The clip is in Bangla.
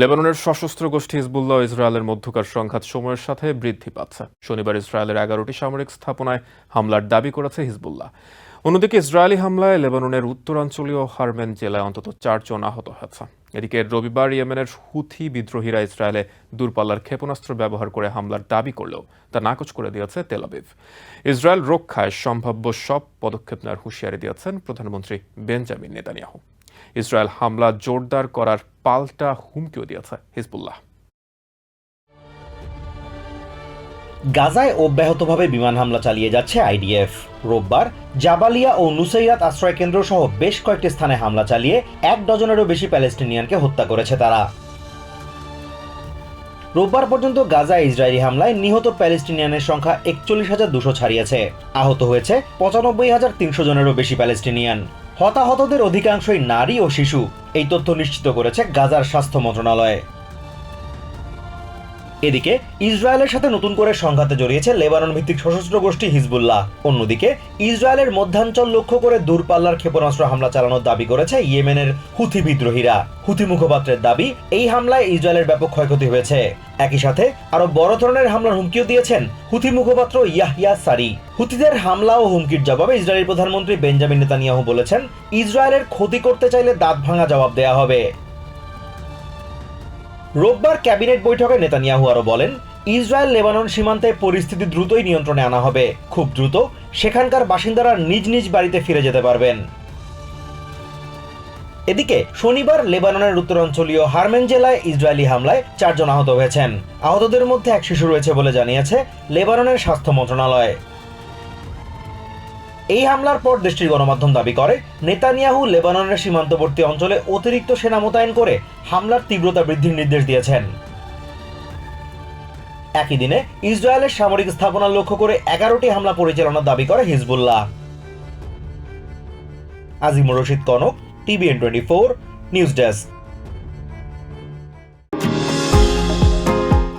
লেবাননের সশস্ত্র গোষ্ঠী হিজবুল্লাহ ইসরায়েলের মধ্যকার সংঘাত সময়ের সাথে বৃদ্ধি পাচ্ছে। শনিবার ইসরায়েলের এগারোটি সামরিক স্থাপনায় হামলার দাবি করেছে হিজবুল্লাহ। অন্যদিকে ইসরায়েলি হামলায় লেবাননের উত্তরাঞ্চলীয় হারমেন জেলায় অন্তত চারজন আহত হয়েছে। এদিকে রবিবার ইয়েমেনের হুথি বিদ্রোহীরা ইসরায়েলে দূরপাল্লার ক্ষেপণাস্ত্র ব্যবহার করে হামলার দাবি করলেও তা নাকচ করে দিয়েছে তেলাবিব ইসরায়েল রক্ষায় সম্ভাব্য সব পদক্ষেপ নেওয়ার হুঁশিয়ারি দিয়েছেন প্রধানমন্ত্রী বেঞ্জামিন নেতানিয়াহু। ইসরায়েল হামলা জোরদার করার পাল্টা হুমকিও দিয়েছে হিজবুল্লাহ। গাজায় অব্যাহতভাবে বিমান হামলা চালিয়ে যাচ্ছে আইডিএফ। রোববার জাবালিয়া ও নুসাইরাত আশ্রয় কেন্দ্র সহ বেশ কয়েকটি স্থানে হামলা চালিয়ে এক ডজনেরও বেশি প্যালেস্টিনিয়ানকে হত্যা করেছে তারা। রোববার পর্যন্ত গাজা ইসরায়েলি হামলায় নিহত প্যালেস্টিনিয়ানের সংখ্যা একচল্লিশ হাজার দুশো ছাড়িয়েছে। আহত হয়েছে পঁচানব্বই হাজার তিনশো জনেরও বেশি প্যালেস্টিনিয়ান। হতাহতদের অধিকাংশই নারী ও শিশু। এই তথ্য নিশ্চিত করেছে গাজার স্বাস্থ্য মন্ত্রণালয়। এদিকে ইসরায়েলের সাথে নতুন করে সংঘাতে জড়িয়েছে লেবানন ভিত্তিক সশস্ত্র গোষ্ঠী হিজবুল্লাহ। অন্যদিকে ইসরায়েলের মধ্যাঞ্চল লক্ষ্য করে দূরপাল্লার ক্ষেপণাস্ত্র হামলা চালানোর দাবি করেছে ইয়েমেনের হুথি বিদ্রোহীরা। হুথি মুখপাত্রের দাবি, এই হামলায় ইসরায়েলের ব্যাপক ক্ষয়ক্ষতি হয়েছে। একই সাথে আরও বড় ধরনের হামলার হুমকিও দিয়েছেন হুথি মুখপাত্র ইয়াহিয়া সারি। হুথিদের হামলা ও হুমকির জবাবে ইসরায়েলের প্রধানমন্ত্রী বেঞ্জামিন নেতানিয়াহু বলেছেন, ইসরায়েলের ক্ষতি করতে চাইলে দাঁত ভাঙা জবাব দেয়া হবে। রোববার ক্যাবিনেট বৈঠকে নেতানিয়াহু আরও বলেন, ইসরায়েল লেবানন সীমান্তে পরিস্থিতি দ্রুতই নিয়ন্ত্রণে আনা হবে। খুব দ্রুত সেখানকার বাসিন্দারা নিজ নিজ বাড়িতে ফিরে যেতে পারবেন। এদিকে, শনিবার লেবাননের উত্তরাঞ্চলীয় হারমেন জেলায় ইসরায়েলি হামলায় চারজন আহত হয়েছেন। আহতদের মধ্যে এক শিশু রয়েছে বলে জানিয়েছে লেবাননের স্বাস্থ্য মন্ত্রণালয়। এই হামলার পর দেশটির গণমাধ্যম দাবি করে, নেতানিয়াহু লেবাননের সীমান্তবর্তী অঞ্চলে অতিরিক্ত সেনা মোতায়েন করে হামলার তীব্রতা বৃদ্ধির নির্দেশ দিয়েছেন। একই দিনে ইসরায়েলের সামরিক স্থাপনা লক্ষ্য করে এগারোটি হামলা পরিচালনার দাবি করে Hezbollah. Azimur Rashid Kanak, TVN twenty four, news desk.